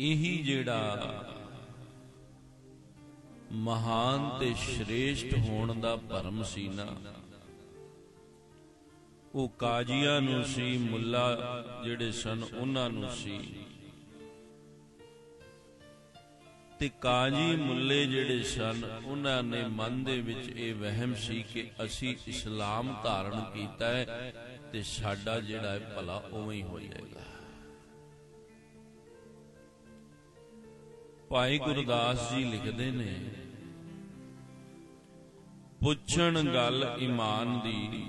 ਇਹੀ ਜਿਹੜਾ ਮਹਾਨ ਤੇ ਸ਼੍ਰੇਸ਼ਟ ਹੋਣ ਦਾ ਭਰਮ ਸੀ ਨਾ, ਉਹ ਕਾਜੀਆਂ ਨੂੰ ਸੀ, ਮੁੱਲਾ ਜਿਹੜੇ ਸਨ ਉਹਨਾਂ ਨੂੰ ਸੀ। ਤੇ ਕਾਜੀ ਮੁੱਲੇ ਜਿਹੜੇ ਸਨ, ਉਹਨਾਂ ਨੇ ਮਨ ਦੇ ਵਿੱਚ ਇਹ ਵਹਿਮ ਸੀ ਕਿ ਅਸੀਂ ਇਸਲਾਮ ਧਾਰਨ ਕੀਤਾ ਹੈ ਤੇ ਸਾਡਾ ਜਿਹੜਾ ਹੈ ਭਲਾ ਉਵੇਂ ਹੀ ਹੋ ਜਾਏਗਾ। ਭਾਈ ਗੁਰਦਾਸ ਜੀ ਲਿਖਦੇ ਨੇ, ਪੁੱਛਣ ਗੱਲ ਈਮਾਨ ਦੀ,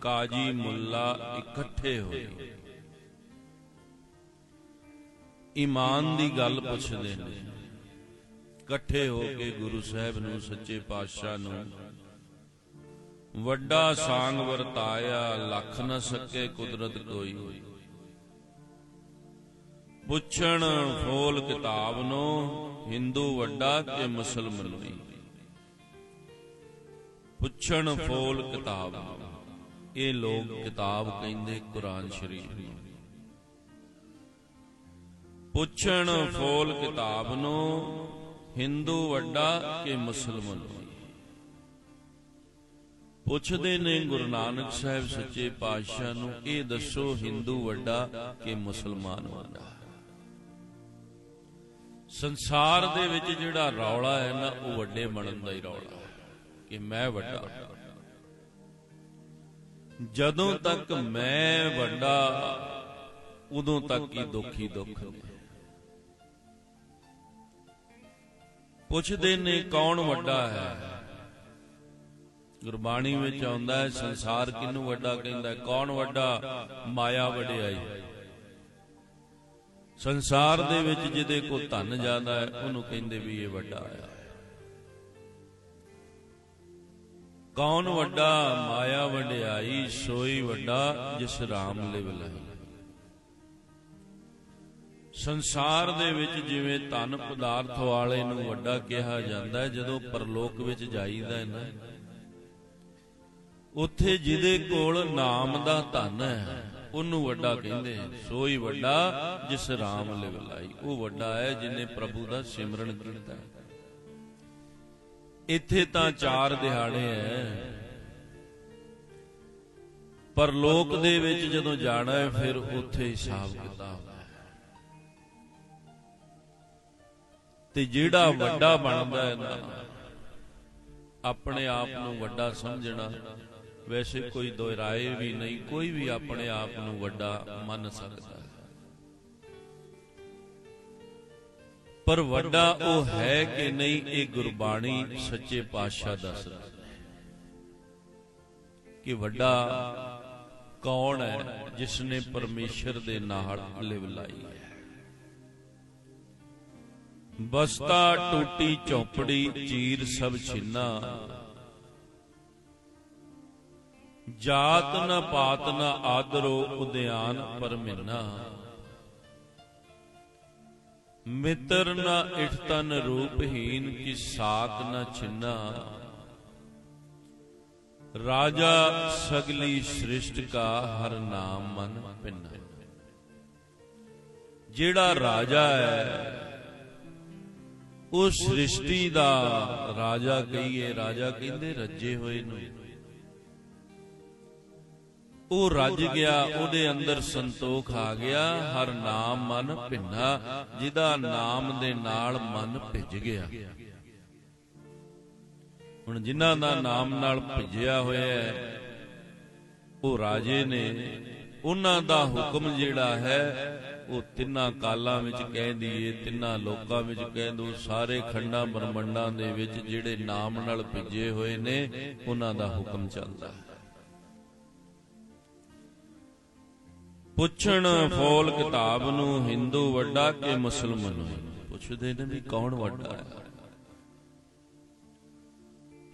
ਕਾਜੀ ਮੁੱਲਾ ਇਕੱਠੇ ਹੋਏ। ਈਮਾਨ ਦੀ ਗੱਲ ਪੁੱਛਦੇ ਨੇ, ਇਕੱਠੇ ਹੋ ਕੇ ਗੁਰੂ ਸਾਹਿਬ ਨੂੰ, ਸੱਚੇ ਪਾਤਸ਼ਾਹ ਨੂੰ, ਵੱਡਾ ਸਾੰਗ ਵਰਤਾਇਆ ਲੱਖ ਨਾ ਸਕੇ ਕੁਦਰਤ ਕੋਈ। ਪੁੱਛਣ ਫੋਲ ਕਿਤਾਬ ਨੂੰ, ਹਿੰਦੂ ਵੱਡਾ ਕਿ ਮੁਸਲਮਾਨੀ ਪੁੱਛਣ ਫੋਲ ਕਿਤਾਬ। ਇਹ ਲੋਕ ਕਿਤਾਬ ਕਹਿੰਦੇ ਕੁਰਾਨ ਸ਼ਰੀਫ ਨੂੰ। ਪੁੱਛਣ ਫੋਲ ਕਿਤਾਬ ਨੂੰ, ਹਿੰਦੂ ਵੱਡਾ ਕਿ ਮੁਸਲਮਾਨ ਪੁੱਛਦੇ ਨੇ ਗੁਰੂ ਨਾਨਕ ਸਾਹਿਬ ਸੱਚੇ ਪਾਤਸ਼ਾਹ ਨੂੰ, ਇਹ ਦੱਸੋ ਹਿੰਦੂ ਵੱਡਾ ਕਿ ਮੁਸਲਮਾਨ ਵੱਡਾ? ਸੰਸਾਰ ਦੇ ਵਿੱਚ ਜਿਹੜਾ ਰੌਲਾ ਹੈ ਨਾ, ਉਹ ਵੱਡੇ ਬਣਨ ਦਾ ਹੀ ਰੌਲਾ ਕਿ ਮੈਂ ਵੱਡਾ। ਜਦੋਂ ਤੱਕ ਮੈਂ ਵੱਡਾ, ਉਦੋਂ ਤੱਕ ਹੀ ਦੁੱਖੀ ਦੁੱਖ ਨੇ ਪੁੱਛਦੇ ਨੇ ਕੌਣ ਵੱਡਾ ਹੈ? ਗੁਰਬਾਣੀ ਵਿੱਚ ਆਉਂਦਾ ਹੈ, ਸੰਸਾਰ ਕਿਹਨੂੰ ਵੱਡਾ ਕਹਿੰਦਾ ਕੌਣ ਵੱਡਾ? ਮਾਇਆ ਵਡਿਆਈ। ਸੰਸਾਰ ਦੇ ਵਿੱਚ ਜਿਹਦੇ ਕੋ ਧਨ ਜ਼ਿਆਦਾ ਹੈ, ਉਹਨੂੰ ਕਹਿੰਦੇ ਵੀ ਇਹ ਵੱਡਾ ਹੈ ਕੌਣ ਵੱਡਾ? ਮਾਇਆ ਵਡਿਆਈ, ਸੋਈ ਵੱਡਾ, ਜਿਸ ਰਾਮ ਲਿਵ ਲਈ ਸੰਸਾਰ ਦੇ ਵਿੱਚ ਜਿਵੇਂ ਧਨ ਪਦਾਰਥ ਵਾਲੇ ਨੂੰ ਵੱਡਾ ਕਿਹਾ ਜਾਂਦਾ ਜਦੋਂ ਪਰਲੋਕ ਵਿੱਚ ਜਾਈਦਾ ਹੈ ਨਾ, ਉੱਥੇ ਜਿਹਦੇ ਕੋਲ ਨਾਮ ਦਾ ਧਨ ਹੈ ਉਹਨੂੰ ਵੱਡਾ ਕਹਿੰਦੇ ਸੋਈ ਵੱਡਾ, ਜਿਸ ਰਾਮ ਲਿਵ ਉਹ ਵੱਡਾ ਹੈ ਜਿਨੇ ਪ੍ਰਭੂ ਦਾ ਸਿਮਰਨ ਕੀਤਾ। ਇੱਥੇ ਤਾਂ ਚਾਰ ਦਿਹਾੜੇ ਐ। ਪਰ ਲੋਕ ਦੇ ਵਿੱਚ ਜਦੋਂ ਜਾਣਾ ਹੈ, ਫਿਰ ਉੱਥੇ ਹਿਸਾਬ ਕਿਤਾਬ ਤੇ ਜਿਹੜਾ ਵੱਡਾ ਬਣਦਾ ਹੈ ਨਾ, ਆਪਣੇ ਆਪ ਨੂੰ ਵੱਡਾ ਸਮਝਣਾ। ਵੈਸੇ ਕੋਈ ਦੋਹਰਾਏ ਵੀ ਨਹੀਂ, ਕੋਈ ਵੀ ਆਪਣੇ ਆਪ ਨੂੰ ਵੱਡਾ ਮੰਨ ਸਕਦਾ। ਹੈ ਪਰ ਵੱਡਾ ਉਹ ਹੈ ਕਿ ਨਹੀਂ, ਇਹ ਗੁਰਬਾਣੀ ਸੱਚੇ ਪਾਤਸ਼ਾਹ ਦੱਸਦਾ ਕਿ ਵੱਡਾ ਕੌਣ ਹੈ ਜਿਸ ਨੇ ਪਰਮੇਸ਼ਰ ਦੇ ਨਾਲ ਲਿਵ ਲਾਈ ਹੈ। ਬਸਤਾ, ਟੂਟੀ, ਚੌਪੜੀ, ਚੀਰ ਸਭ ਛਿੰਨਾ ਜਾਤ ਨ ਪਾਤ ਨ ਆਦਰੋ ਉਦਿਆਨ ਪਰਮਿਨਾ। ਮਿੱਤਰ ਨ ਇਠਤਨ ਰੂਪਹੀਨ ਕੀ ਸਾਤ ਨ ਛਿੰਨਾ। ਰਾਜਾ ਸਗਲੀ ਸ੍ਰਿਸ਼ਟ ਕਾ ਹਰ ਨਾਮ ਮਨ ਪਿੰਨਾ। ਜਿਹੜਾ ਰਾਜਾ ਹੈ ਉਹ ਸ੍ਰਿਸ਼ਟੀ ਦਾ ਰਾਜਾ ਕਹੀਏ, ਰਾਜਾ ਕਹਿੰਦੇ ਰੱਜੇ ਹੋਏ ਨੂੰ। ਉਹ ਰੱਜ ਗਿਆ, ਉਹਦੇ ਅੰਦਰ ਸੰਤੋਖ ਆ ਗਿਆ, ਹਰ ਨਾਮ ਮਨ ਭਿੰਨਾ, ਜਿਹਦਾ ਨਾਮ ਦੇ ਨਾਲ ਮਨ ਭਿੱਜ ਗਿਆ। ਹੁਣ ਜਿਨ੍ਹਾਂ ਦਾ ਨਾਮ ਨਾਲ ਭਿੱਜਿਆ ਹੋਇਆ ਹੈ, ਉਹ ਰਾਜੇ ਨੇ, ਉਹਨਾਂ ਦਾ ਹੁਕਮ ਜਿਹੜਾ ਹੈ, ਉਹ ਤਿੰਨਾਂ ਕਾਲਾਂ ਵਿੱਚ ਕਹਿ ਦਈਏ, ਤਿੰਨਾਂ ਲੋਕਾਂ ਵਿੱਚ ਕਹਿ ਦੋ ਸਾਰੇ ਖੰਡਾਂ ਬ੍ਰਹਮੰਡਾਂ ਦੇ ਵਿੱਚ ਜਿਹੜੇ ਨਾਮ ਨਾਲ ਭਿੱਜੇ ਹੋਏ ਨੇ, ਉਹਨਾਂ ਦਾ ਹੁਕਮ ਚੱਲਦਾ ਹੈ। ਪੁੱਛਣ ਫੋਲ ਕਿਤਾਬ ਨੂੰ ਹਿੰਦੂ ਵੱਡਾ ਕਿ ਮੁਸਲਮਾਨ? ਪੁੱਛਦੇ ਨੇ ਵੀ ਕੌਣ ਵੱਡਾ? ਹੈ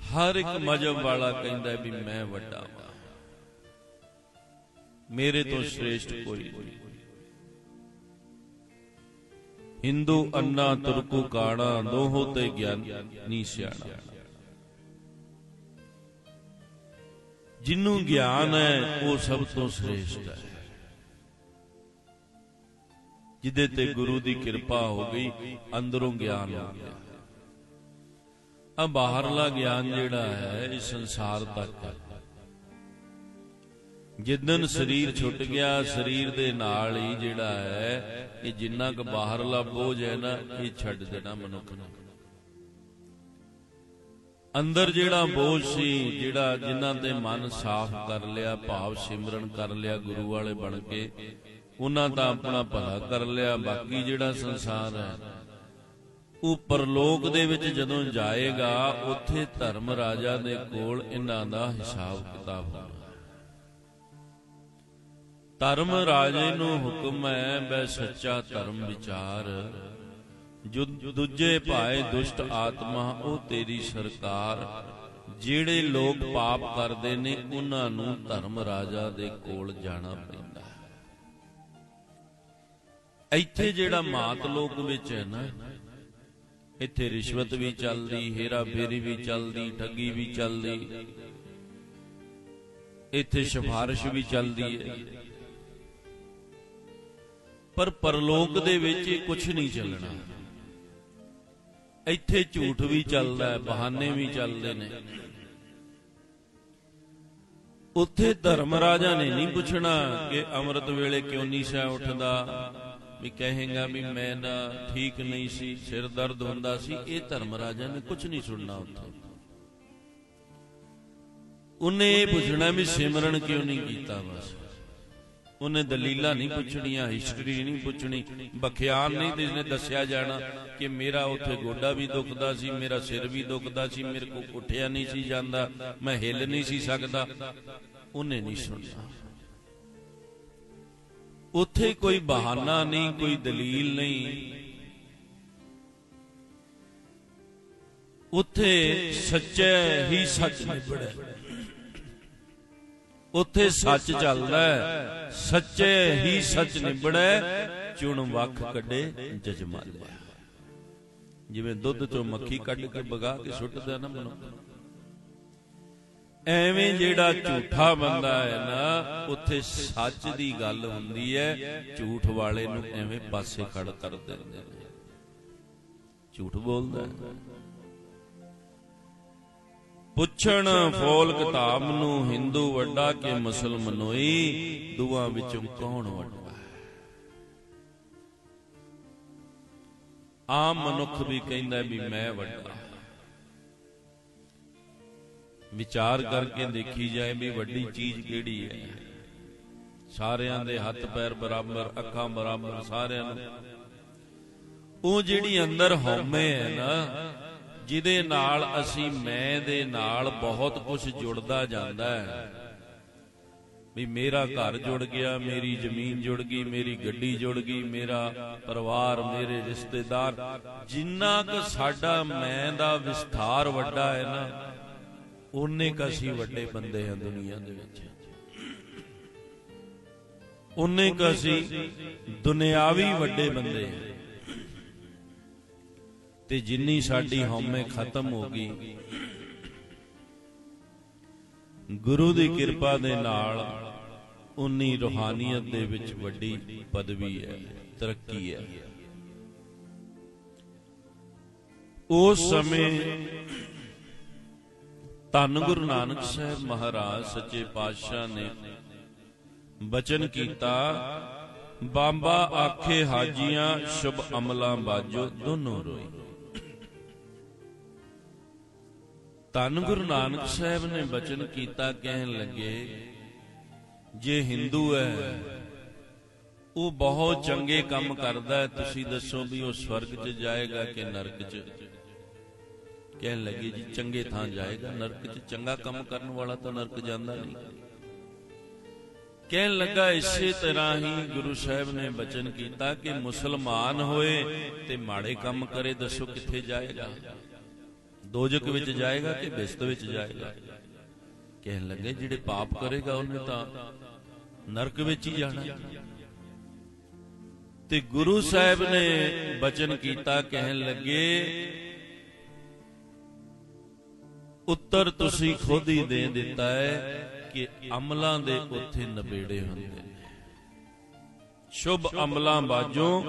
ਹਰ ਇੱਕ ਮਜਬ ਵਾਲਾ ਕਹਿੰਦਾ ਵੀ ਮੈਂ ਵੱਡਾ ਹਾਂ ਮੇਰੇ ਤੋਂ ਸ੍ਰੇਸ਼ਟ ਕੋਈ ਨਹੀਂ। ਹਿੰਦੂ ਅੰਨਾ ਤੁਰਕੂ ਕਾਣਾ, ਦੋਹੋ ਤੇ ਗਿਆਨੀ ਸਿਆਣਾ। ਜਿੰਨੂੰ ਗਿਆਨ ਹੈ, ਉਹ ਸਭ ਤੋਂ ਸ੍ਰੇਸ਼ਟ ਹੈ। ਜਿਹਦੇ ਤੇ ਗੁਰੂ ਦੀ ਕਿਰਪਾ ਹੋ ਗਈ, ਅੰਦਰੋਂ ਗਿਆਨ ਹੋ ਗਿਆ। ਆ ਬਾਹਰਲਾ ਗਿਆਨ ਜਿਹੜਾ ਹੈ, ਇਹ ਸੰਸਾਰ ਤੱਕ ਹੈ। ਜਿੱਦਨ ਸਰੀਰ ਛੁੱਟ ਗਿਆ, ਸਰੀਰ ਦੇ ਨਾਲ ਹੀ ਜਿਹੜਾ ਹੈ, ਇਹ ਜਿੰਨਾ ਕੁ ਬਾਹਰਲਾ ਬੋਝ ਹੈ ਨਾ, ਇਹ ਛੱਡ ਦੇਣਾ ਮਨੁੱਖ ਨੂੰ। ਅੰਦਰ ਜਿਹੜਾ ਬੋਝ ਸੀ, ਜਿਹੜਾ ਜਿਨ੍ਹਾਂ ਦੇ ਮਨ ਸਾਫ਼ ਕਰ ਲਿਆ, ਭਾਵ ਸਿਮਰਨ ਕਰ ਲਿਆ ਗੁਰੂ ਵਾਲੇ ਬਣ ਕੇ ਉਹਨਾਂ ਦਾ ਆਪਣਾ ਭਲਾ ਕਰ ਲਿਆ, ਬਾਕੀ ਜਿਹੜਾ ਸੰਸਾਰ ਹੈ। ਉਹ ਪਰਲੋਕ ਦੇ ਵਿੱਚ ਜਦੋਂ ਜਾਏਗਾ, ਉੱਥੇ ਧਰਮ ਰਾਜਾ ਦੇ ਕੋਲ ਇਹਨਾਂ ਦਾ ਹਿਸਾਬ ਕਿਤਾਬ ਹੋਣਾ ਧਰਮ ਰਾਜੇ ਨੂੰ ਹੁਕਮ ਹੈ ਬੈ ਸੱਚਾ ਧਰਮ ਵਿਚਾਰ। ਜੋ ਦੂਜੇ ਭਾਏ ਦੁਸ਼ਟ ਆਤਮਾ, ਉਹ ਤੇਰੀ ਸਰਕਾਰ। ਜਿਹੜੇ ਲੋਕ ਪਾਪ ਕਰਦੇ ਨੇ, ਉਹਨਾਂ ਨੂੰ ਧਰਮ ਰਾਜਾ ਦੇ ਕੋਲ ਜਾਣਾ ਪੈਂਦਾ। ਇੱਥੇ ਜਿਹੜਾ ਮਾਤ ਲੋਕ ਵਿੱਚ ਹੈ ਨਾ, ਇੱਥੇ ਰਿਸ਼ਵਤ ਵੀ ਚੱਲਦੀ, ਹੇਰਾ ਫੇਰੀ ਵੀ ਚੱਲਦੀ, ਠੱਗੀ ਵੀ ਚੱਲਦੀ, ਇੱਥੇ ਸਿਫਾਰਿਸ਼ ਵੀ ਚੱਲਦੀ ਹੈ। ਪਰ ਪਰਲੋਕ ਦੇ ਵਿੱਚ ਕੁਝ ਨਹੀਂ ਚੱਲਣਾ। ਇੱਥੇ ਝੂਠ ਵੀ ਚੱਲਦਾ ਹੈ, ਬਹਾਨੇ ਵੀ ਚੱਲਦੇ ਨੇ। ਉੱਥੇ ਧਰਮ ਰਾਜਾ ਨੇ ਨਹੀਂ ਪੁੱਛਣਾ ਕਿ ਅੰਮ੍ਰਿਤ ਵੇਲੇ ਕਿਉਂ ਨਹੀਂ ਸਹਿ ਉੱਠਦਾ। ਵੀ ਕਹੇਗਾ ਵੀ ਮੈਂ ਨਾ ਠੀਕ ਨਹੀਂ ਸੀ, ਸਿਰ ਦਰਦ ਹੁੰਦਾ ਸੀ, ਇਹ ਧਰਮ ਰਾਜਾ ਨੇ ਕੁਝ ਨਹੀਂ ਸੁਣਨਾ ਉੱਥੇ। ਉਹਨੇ ਇਹ ਪੁੱਛਣਾ ਵੀ ਸਿਮਰਨ ਕਿਉਂ ਨਹੀਂ ਕੀਤਾ ਬਸ? ਉਹਨੇ ਦਲੀਲਾਂ ਨਹੀਂ ਪੁੱਛਣੀਆਂ ਹਿਸਟਰੀ ਨਹੀਂ ਪੁੱਛਣੀ ਬਖਿਆਨ ਨਹੀਂ ਤੇ ਇਸਨੇ ਦੱਸਿਆ ਜਾਣਾ ਕਿ ਮੇਰਾ ਉੱਥੇ ਗੋਡਾ ਵੀ ਦੁਖਦਾ ਸੀ, ਮੇਰਾ ਸਿਰ ਵੀ ਦੁਖਦਾ ਸੀ, ਮੇਰੇ ਕੋ ਉੱਠਿਆ ਨਹੀਂ ਸੀ ਜਾਂਦਾ, ਮੈਂ ਹਿੱਲ ਨਹੀਂ ਸੀ ਸਕਦਾ। ਉਹਨੇ ਨਹੀਂ ਸੁਣਨਾ। ਉੱਥੇ ਕੋਈ ਬਹਾਨਾ ਨਹੀਂ, ਕੋਈ ਦਲੀਲ ਨਹੀਂ। ਉੱਥੇ ਸੱਚੇ ਹੀ ਸੱਚ ਨਿਬੜੈ। ਉੱਥੇ ਸੱਚ ਚੱਲਦਾ ਹੈ, ਸੱਚੇ ਹੀ ਸੱਚ ਨਿਬੜੈ, ਚੁਣ ਵੱਖ ਕੱਢੇ, ਜਜਮਾਲਿਆ। ਜਿਵੇਂ ਦੁੱਧ ਚੋਂ ਮੱਖੀ ਕੱਢ ਕੇ ਬਗਾ ਕੇ ਸੁੱਟਦਾ ਨਾ ਮਨੁੱਖ। ਐਵੇਂ ਜਿਹੜਾ ਝੂਠਾ ਬੰਦਾ ਹੈ ਨਾ, ਉੱਥੇ ਸੱਚ ਦੀ ਗੱਲ ਹੁੰਦੀ ਹੈ, ਝੂਠ ਵਾਲੇ ਨੂੰ ਐਵੇਂ ਪਾਸੇ ਖੜ ਕਰ ਦਿੰਦੇ ਨੇ। ਝੂਠ ਬੋਲਦਾ ਹੈ। ਪੁੱਛਣ ਫੋਲ ਕਿਤਾਬ ਨੂੰ ਹਿੰਦੂ ਵੱਡਾ ਕਿ ਮੁਸਲਮਾਨੋਈ ਦੁਆ ਵਿੱਚੋਂ ਕੌਣ ਵੱਡਾ ਹੈ? ਆਮ ਮਨੁੱਖ ਵੀ ਕਹਿੰਦਾ ਵੀ ਮੈਂ ਵੱਡਾ ਵਿਚਾਰ ਕਰਕੇ ਦੇਖੀ ਜਾਏ ਵੀ ਵੱਡੀ ਚੀਜ਼ ਕਿਹੜੀ ਹੈ। ਸਾਰਿਆਂ ਦੇ ਹੱਥ ਪੈਰ ਬਰਾਬਰ ਅੱਖਾਂ ਬਰਾਬਰ ਸਾਰਿਆਂ ਨੂੰ। ਉਹ ਜਿਹੜੀ ਅੰਦਰ ਹਉਮੈ ਹੈ ਨਾ ਜਿਹਦੇ ਨਾਲ ਅਸੀਂ ਮੈਂ ਦੇ ਨਾਲ ਬਹੁਤ ਕੁਝ ਜੁੜਦਾ ਜਾਂਦਾ ਹੈ। ਵੀ ਮੇਰਾ ਘਰ ਜੁੜ ਗਿਆ ਮੇਰੀ ਜ਼ਮੀਨ ਜੁੜ ਗਈ ਮੇਰੀ ਗੱਡੀ ਜੁੜ ਗਈ ਮੇਰਾ ਪਰਿਵਾਰ ਮੇਰੇ ਰਿਸ਼ਤੇਦਾਰ। ਜਿੰਨਾ ਕੁ ਸਾਡਾ ਮੈਂ ਦਾ ਵਿਸਥਾਰ ਵੱਡਾ ਹੈ ਨਾ ਉਹਨੇ ਕ ਅਸੀਂ ਵੱਡੇ ਬੰਦੇ ਹਾਂ ਦੁਨੀਆ ਦੇ ਵਿੱਚ। ਉਹਨੇ ਕ ਦੁਨਿਆਵੀ ਵੱਡੇ ਬੰਦੇ ਹਾਂ ਤੇ ਜਿੰਨੀ ਸਾਡੀ ਹਉਮੈ ਖਤਮ ਹੋ ਗਈ, ਗੁਰੂ ਦੀ ਕਿਰਪਾ ਦੇ ਨਾਲ ਉਨੀ ਰੋਹਾਨੀਅਤ ਦੇ ਵਿੱਚ ਵੱਡੀ ਪਦਵੀ ਹੈ, ਤਰੱਕੀ ਹੈ। ਉਸ ਸਮੇਂ ਧੰਨ ਗੁਰੂ ਨਾਨਕ ਸਾਹਿਬ ਮਹਾਰਾਜ, ਸੱਚੇ ਪਾਤਸ਼ਾਹ ਨੇ ਬਚਨ ਕੀਤਾ, ਬਾਬਾ ਆਖੇ ਹਾਜੀਆਂ, ਸ਼ੁਭ ਅਮਲਾਂ ਬਾਜੋ ਦੋਨੋਂ ਰੋਈ। ਧੰਨ ਗੁਰੂ ਨਾਨਕ ਸਾਹਿਬ ਨੇ ਬਚਨ ਕੀਤਾ, ਕਹਿਣ ਲੱਗੇ, ਜੇ ਹਿੰਦੂ ਹੈ, ਉਹ ਬਹੁਤ ਚੰਗੇ ਕੰਮ ਕਰਦਾ ਹੈ, ਤੁਸੀਂ ਦੱਸੋ ਵੀ ਉਹ ਸਵਰਗ 'ਚ ਜਾਏਗਾ ਕਿ ਨਰਕ 'ਚ? ਕਹਿਣ ਲੱਗੇ ਜੀ, ਚੰਗੇ ਥਾਂ ਜਾਏਗਾ। ਨਰਕ 'ਚ ਚੰਗਾ ਕੰਮ ਕਰਨ ਵਾਲਾ ਤਾਂ ਨਰਕ ਜਾਂਦਾ ਨਹੀਂ। ਕਹਿਣ ਲੱਗਾ, ਇਸੇ ਤਰ੍ਹਾਂ ਹੀ ਗੁਰੂ ਸਾਹਿਬ ਨੇ ਬਚਨ ਕੀਤਾ ਕਿ ਮੁਸਲਮਾਨ ਹੋਏ ਤੇ ਮਾੜੇ ਕੰਮ ਕਰੇ, ਦੱਸੋ ਕਿੱਥੇ ਜਾਏਗਾ? ਦੋਜਕ ਵਿੱਚ ਜਾਏਗਾ ਕਿ ਬਿਸਤ ਵਿੱਚ ਜਾਏਗਾ? ਕਹਿਣ ਲੱਗੇ, ਜਿਹੜੇ ਪਾਪ ਕਰੇਗਾ ਉਹਨੇ ਤਾਂ ਨਰਕ ਵਿੱਚ ਹੀ ਜਾਣਾ। ਤੇ ਗੁਰੂ ਸਾਹਿਬ ਨੇ ਬਚਨ ਕੀਤਾ, ਕਹਿਣ ਲੱਗੇ ਉੱਤਰ ਤੁਸੀਂ ਖੁਦ ਹੀ ਦੇ ਦਿੱਤਾ ਹੈ ਕਿ ਅਮਲਾਂ ਦੇ ਉੱਥੇ ਨਬੇੜੇ ਹੁੰਦੇ ਨੇ। ਸ਼ੁਭ ਅਮਲਾਂ ਬਾਜੋਂ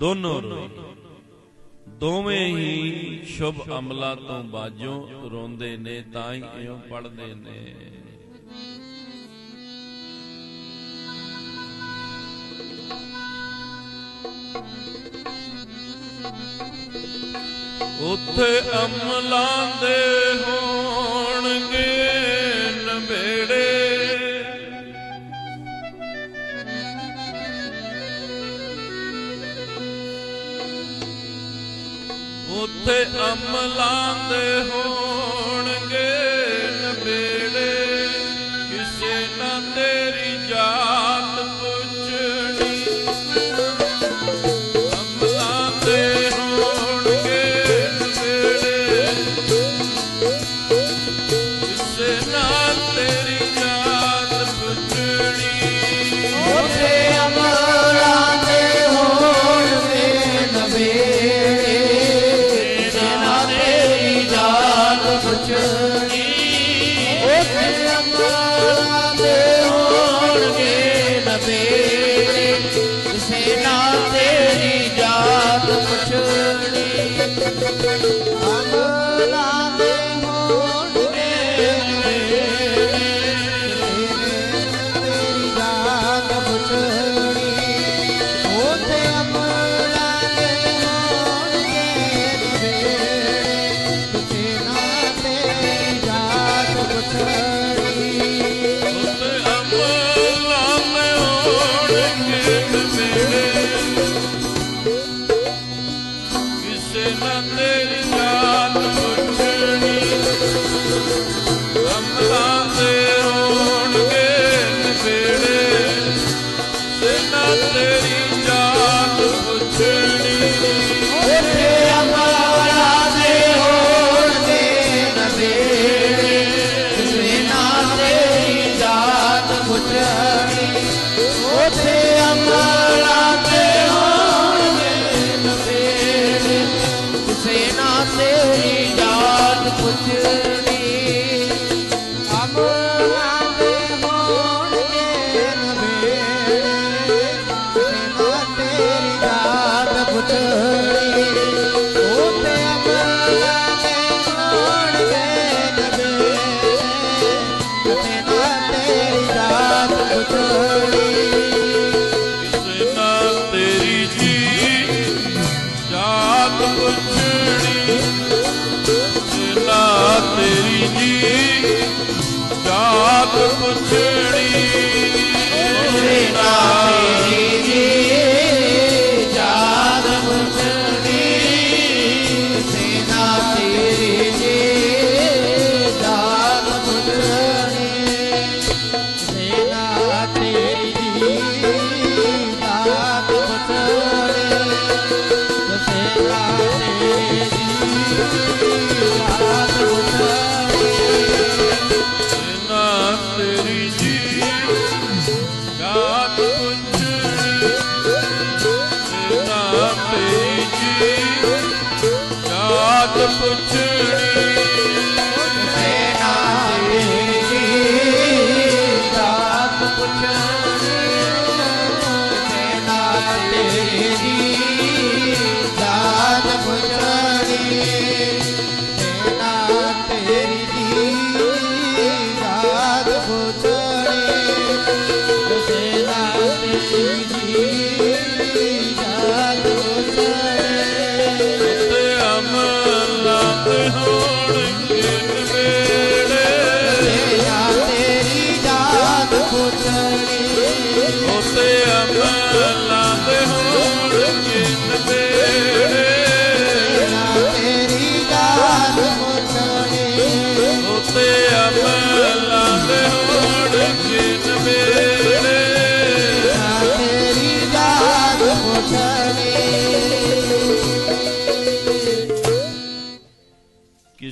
ਦੋਨੋਂ ਰੋਈ ਦੋਵੇਂ ਹੀ ਸ਼ੁਭ ਅਮਲਾਂ ਤੋਂ ਬਾਜੋਂ ਰੋਂਦੇ ਨੇ, ਤਾਂ ਹੀ ਇਉਂ ਪੜਦੇ ਨੇ। ਉੱਥੇ ਅਮਲਾਂ ਦੇ ਜਨਮ ਲਾਂਦੇ ਹੋ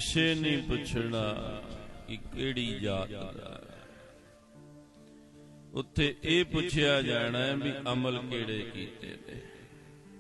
ਕਿਸੇ ਨੇ ਪੁੱਛਣਾ ਕਿ ਕਿਹੜੀ ਜਾਤ ਦਾ ਉੱਥੇ ਇਹ ਪੁੱਛਿਆ ਜਾਣਾ ਵੀ ਅਮਲ ਕਿਹੜੇ ਕੀਤੇ